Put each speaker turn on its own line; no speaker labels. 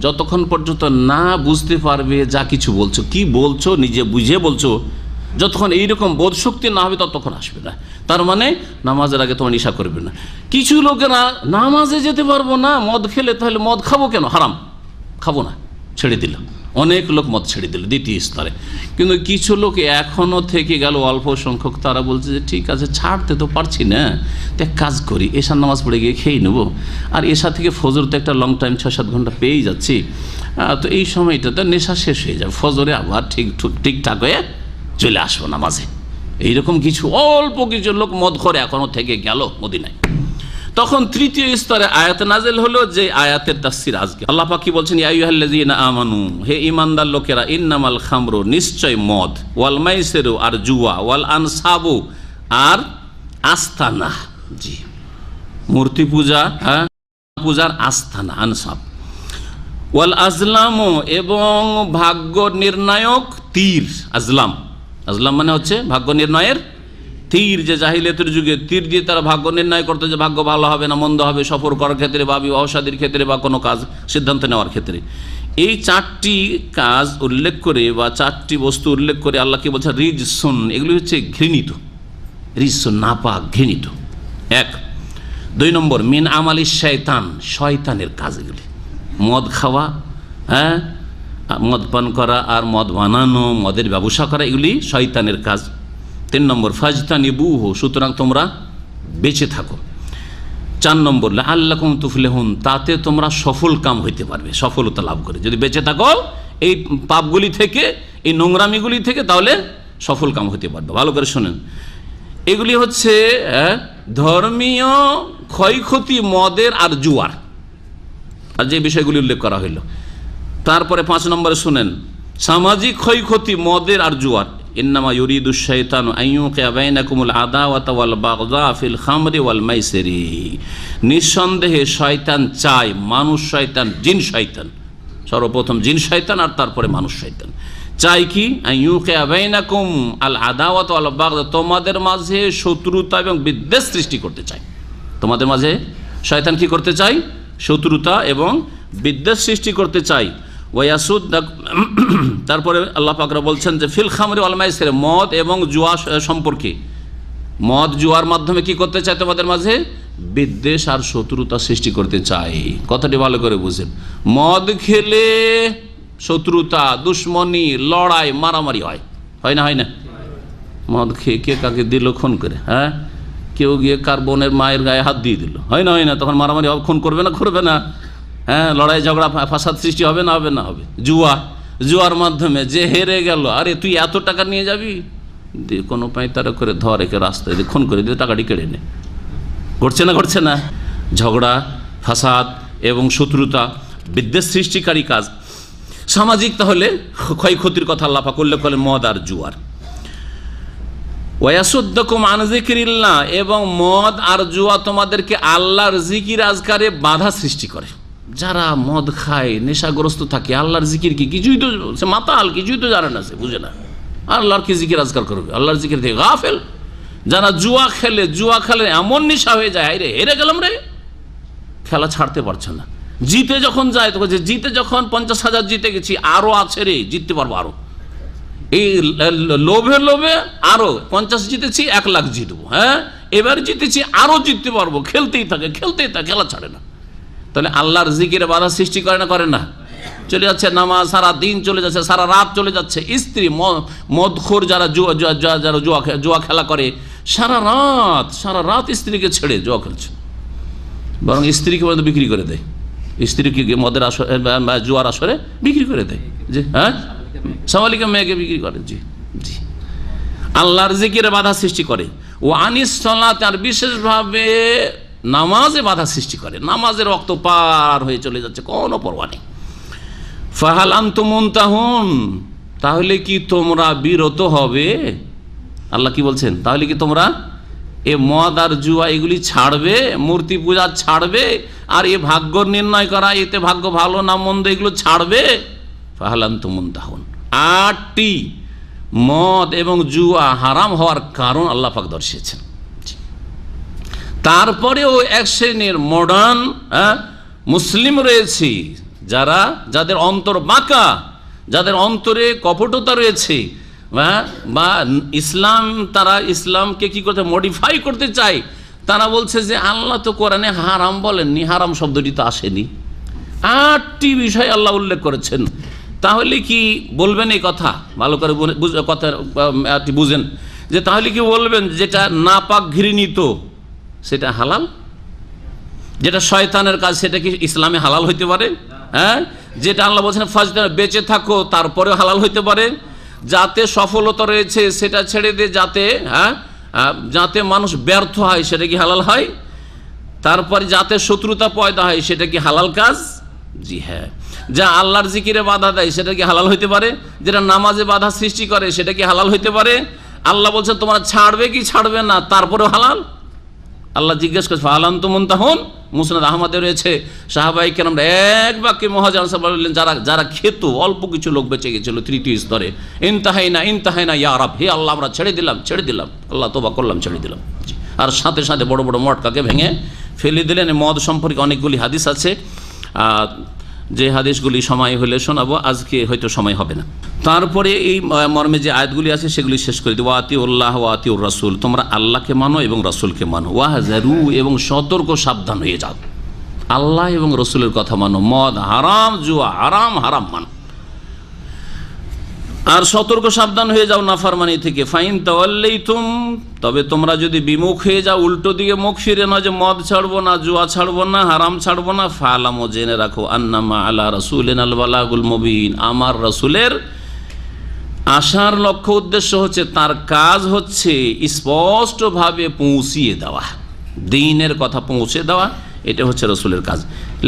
যতক্ষণ পর্যন্ত না বুঝতে পারবে যা কিছু বলছো, কি বলছো, নিজে বুঝে বলছো, যতক্ষণ এইরকম বোধ শক্তি না হবে ততক্ষণ আসবে না। তার মানে নামাজের আগে তোমার নেশা করবে না। কিছু লোকেরা নামাজে যেতে পারব না, মদ খেলে তাহলে মদ খাব কেন? হারাম। খাব না, ছেড়ে দিল অনেক লোক মদ ছেড়ে দিল দ্বিতীয় স্তরে। কিন্তু কিছু লোক এখনও থেকে গেল অল্প সংখ্যক, তারা বলছে যে ঠিক আছে, ছাড়তে তো পারছি না। তো এক কাজ করি, এশার নামাজ পড়ে গিয়ে খেয়ে নেব। আর এশা থেকে ফজর তো একটা লং টাইম ছয় সাত ঘণ্টা পেয়েই যাচ্ছি। তো এই সময়টাতে নেশা শেষ হয়ে যাবে। ফজরে আবার ঠিক ঠিক- ঠিকঠাক হয়ে চলে আসব নামাজে। এইরকম কিছু অল্প কিছু লোক মদ করে এখনও থেকে গেল মদিনায়। তখন তৃতীয় স্তরে আয়াত নাজেল হলো, যে আয়াতের তাফসির আজকে। আল্লাহ পাক বলছেন আমানু, হে ইমানদার লোকেরা, ইন্নামাল খামরু, নিশ্চয় মদ, ওয়াল মাইসিরু, আর জুয়া, ওয়াল আনসাবু, আর আস্তানা। জি। মূর্তি পূজা হ্যাঁ? পূজার আস্থানা আনসাব। ওয়াল আজলামও এবং ভাগ্য নির্ণায়ক তীর, আজলাম। আজলাম মানে হচ্ছে ভাগ্য নির্ণয়ের তীর যে জাহিলিয়াতের যুগে, তীর দিয়ে তারা ভাগ্য নির্ণয় করতো যে ভাগ্য ভালো হবে না, মন্দ হবে, সফর করার ক্ষেত্রে বা বিবাহ শাদীর ক্ষেত্রে বা কোনো কাজ, সিদ্ধান্ত নেওয়ার ক্ষেত্রে। এই চারটি কাজ উল্লেখ করে বা চারটি বস্তু উল্লেখ করে আল্লাহ কি বলছে রিজ সুন এগুলি হচ্ছে ঘৃণিত। রিজ সুন নাপাক, ঘৃণিত। এক, দুই নম্বর, মিন আমালি শয়তান, শয়তানের কাজ এগুলি। মদ খাওয়া হ্যাঁ? মদ পান করা আর মদ বানানো, মদের ব্যবসা করা, এগুলি শয়তানের কাজ। তিন নম্বর ফাজতা নিবু বুহ সুতরাং তোমরা বেঁচে থাকো। চার নম্বর আল্লাহ তুফলেহুন, তাতে তোমরা সফল কাম হইতে পারবে, সফলতা লাভ করে। যদি বেঁচে থাকো, এই পাপগুলি থেকে, এই নোংরামিগুলি থেকে, তাহলে সফল কাম হতে পারবে। ভালো করে শোনেন। এগুলি হচ্ছে ধর্মীয় ক্ষয়ক্ষতি, মদের আর জুয়ার। আর যে বিষয়গুলি উল্লেখ করা হইল। তারপরে পাঁচ নম্বরে শুনেন, সামাজিক ক্ষয়ক্ষতি, মদের আর জুয়ার। ইন্নামা ইউরিদু শৈতান আইয়ুকে বাইনাকুমুল আদাওয়াত ওয়াল বাগদা ফিল খামরি ওয়াল মাইসেরি। নিঃসন্দেহে শয়তান চায় মানুষ শয়তান, জিন শয়তান। সর্বপ্রথম জিন শয়তান আর তারপরে মানুষ শয়তান। চাই কি? আইয়ুকে আবাইনাকুম আল আদাওয়াত ওয়াল বাগদা। তোমাদের মাঝে শত্রুতা এবং বিদ্বেষ সৃষ্টি করতে চায়। তোমাদের মাঝে শয়তান কি করতে চাই শত্রুতা এবং বিদ্বেষ সৃষ্টি করতে চাই ওয়াসুদ তারপরে আল্লাহ পাকরা বলছেন যে, ফিল খামরি আলমাইসের মদ এবং জুয়া সম্পর্কে। মদ জুয়ার মাধ্যমে কি করতে চায় তোমাদের মাঝে? বিদ্বেষ আর শত্রুতা সৃষ্টি করতে চাই কথাটি ভালো করে বুঝেন। মদ খেলে শত্রুতা, দুশ্মনী, লড়াই, মারামারি হয়। হয় না হয় না? মদ খেয়ে কে কাকে দিল খুন করে হ্যাঁ? কেউ গিয়ে কার বোনের মায়ের গায়ে হাত দিয়ে দিল। হয় না হয় না? তখন মারামারি খুন করবে না করবে না। হ্যাঁ লড়াই, ঝগড়া ফাসাদ সৃষ্টি হবে না হবে না হবে। জুয়া, জুয়ার মাধ্যমে যে হেরে গেল, আরে তুই এত টাকা নিয়ে যাবি? দিয়ে কোনো পাঁয়তারা করে ধর একে রাস্তায় দিয়ে খুন করে দিয়ে টাকাটি কেড়ে নে। ঘটছে না ঘটছে না। ঝগড়া, ফাসাদ এবং শত্রুতা, বিদ্বেষ সৃষ্টিকারী কাজ। সামাজিক তাহলে ক্ষয়ক্ষতির কথা আল্লাপা করলে করলে মদ আর জুয়ার। ওয়াসুদ্দকুম আনজিকিরিল্লাহ এবং মদ আর জুয়া তোমাদেরকে আল্লাহর জিকির আজকারে বাধা সৃষ্টি করে। যারা মদ খায়, নেশাগ্রস্ত থাকে, আল্লাহর জিকির কি? কিছুই তো সে মাতাল, কিছুই তো জানে না সে, বুঝে না। আল্লাহর কি জিকির আজকার করবে? আল্লাহর জিকির থেকে গাফেল। যারা জুয়া খেলে জুয়া খেলে এমন নেশা হয়ে যায় রে হেরে গেলাম রে। খেলা ছাড়তে পারছে না। জিতে যখন যায়, তখন যে জিতে যখন পঞ্চাশ হাজার জিতে গেছি আরও আছে রে, জিততে পারব আরও এই লোভে লোভে আরও পঞ্চাশ জিতেছি, এক লাখ জিতবো হ্যাঁ? এবার জিতেছি, আরও জিততে পারব। খেলতেই থাকে খেলতেই থাকে, খেলা ছাড়ে না। তাহলে আল্লাহর জিকিরে বাধা সৃষ্টি করে না করে না। চলে যাচ্ছে নামাজ, সারা দিন চলে যাচ্ছে, সারা রাত চলে যাচ্ছে। স্ত্রী মদখোর যারা জুয়া যারা জুয়া জুয়া খেলা করে, সারা রাত সারা রাত স্ত্রীকে ছেড়ে জুয়া খেলছে। বরং স্ত্রীকে পর্যন্ত বিক্রি করে দেয়। স্ত্রীকে মদের আসরে জুয়ার আসরে বিক্রি করে দেয়। যে হ্যাঁ? সামালিকা মেয়েকে বিক্রি করে, জি জি। আল্লাহর জিকিরে বাধা সৃষ্টি করে। ও আনিস সলাত, আর বিশেষভাবে নামাজে বাধা সৃষ্টি করে নামাজের রক্ত পার হয়ে চলে যাচ্ছে, কোনো পরোয়া নেই। ফাহাল আন্তমন্তাহুন তাহলে কি তোমরা বিরত হবে? আল্লাহ কি বলছেন? তাহলে কি তোমরা এ মদ আর জুয়া এগুলি ছাড়বে, মূর্তি পূজা ছাড়বে, আর এ ভাগ্য নির্ণয় করা, এতে ভাগ্য ভালো না মন্দ এগুলো ছাড়বে? ফাহালান্ত মুন্তাহন। আটটি মদ এবং জুয়া হারাম হওয়ার কারণ আল্লাহ পাক দর্শিয়েছেন। তারপরেও এক শ্রেণির মডার্ন মুসলিম রয়েছে যারা যাদের অন্তর বাঁকা যাদের অন্তরে কপটতা রয়েছে হ্যাঁ, বা ইসলাম তারা ইসলামকে কি করতে মডিফাই করতে চায় তারা বলছে যে আল্লাহ তো কোরআনে হারাম বলেননি হারাম শব্দটি তো আসেনি। আটটি বিষয় আল্লাহ উল্লেখ করেছেন। তাহলে কি বলবেন এই কথা? ভালো করে কথা বুঝেন। যে তাহলে কি বলবেন যেটা নাপাক ঘৃণিত সেটা হালাল? যেটা শয়তানের কাজ, সেটা কি ইসলামে হালাল হইতে পারে? হ্যাঁ? যেটা আল্লাহ বলছেন ফাজদা বেঁচে থাকো, তারপরেও হালাল হইতে পারে। যাতে সফলতা রয়েছে, সেটা ছেড়ে দিয়ে যাতে হ্যাঁ? যাতে মানুষ ব্যর্থ হয়, সেটা কি হালাল হয়? তারপরে যাতে শত্রুতা পয়দা হয়, সেটা কি হালাল কাজ? জি হ্যাঁ। যা আল্লাহর জিকিরে বাধা দেয়, সেটা কি হালাল হইতে পারে? যেটা নামাজে বাধা সৃষ্টি করে, সেটা কি হালাল হইতে পারে? আল্লাহ বলছে তোমরা ছাড়বে কি ছাড়বে না, তারপরেও হালাল? আল্লাহ জিজ্ঞেস করছে আলান্ত মুনতাহন? মুসনাদ আহমদে রয়েছে সাহাবাই কেন এক বাক্যে মহাজান বললেন, যারা যারা খেত, অল্প কিছু লোক বেঁচে গেছিল তৃতীয় স্তরে ইনতাহাই না ইনতাহাই না ইয়ারাব হে আল্লাহ, আমরা ছেড়ে দিলাম ছেড়ে দিলাম, আল্লাহ তোবা করলাম, ছেড়ে দিলাম। আর সাথে সাথে বড় বড় মটকাকে ভেঙে ফেলে দিলেন। মদ সম্পর্কে অনেকগুলি হাদিস আছে। যে হাদিসগুলি সময় হলে শোনাবো, আজকে হয়তো সময় হবে না। তারপরে এই মর্মে যে আয়াতগুলি আছে, সেগুলি শেষ করে দিব। আতি উল্লাহ ও আতি উর রাসুল, তোমরা আল্লাহকে মানো এবং রাসুলকে মানো। ওয়াহাজারু এবং সতর্ক, সাবধান হয়ে যাও। আল্লাহ এবং রসুলের কথা মানো। মদ হারাম, জুয়া হারাম হারাম মানো। আর সতর্ক সাবধান হয়ে যাও নাফারমানি থেকে। ফাইন তাওয়াল্লেই তুম তবে তোমরা যদি বিমুখ হয়ে যাও, উল্টো দিকে মুখ ফিরে না যে মদ ছাড়বো না, জুয়া ছাড়বো না, হারাম ছাড়বো না, ফালামো জেনে রাখো, আন্নামা আলা রসুলেন আল বালাগুল মবিন। আমার রসুলের আসার লক্ষ্য উদ্দেশ্য হচ্ছে, তার কাজ হচ্ছে স্পষ্টভাবে পৌঁছিয়ে দেওয়া। দিনের কথা পৌঁছে দেওয়া, এটা হচ্ছে রসুলের কাজ।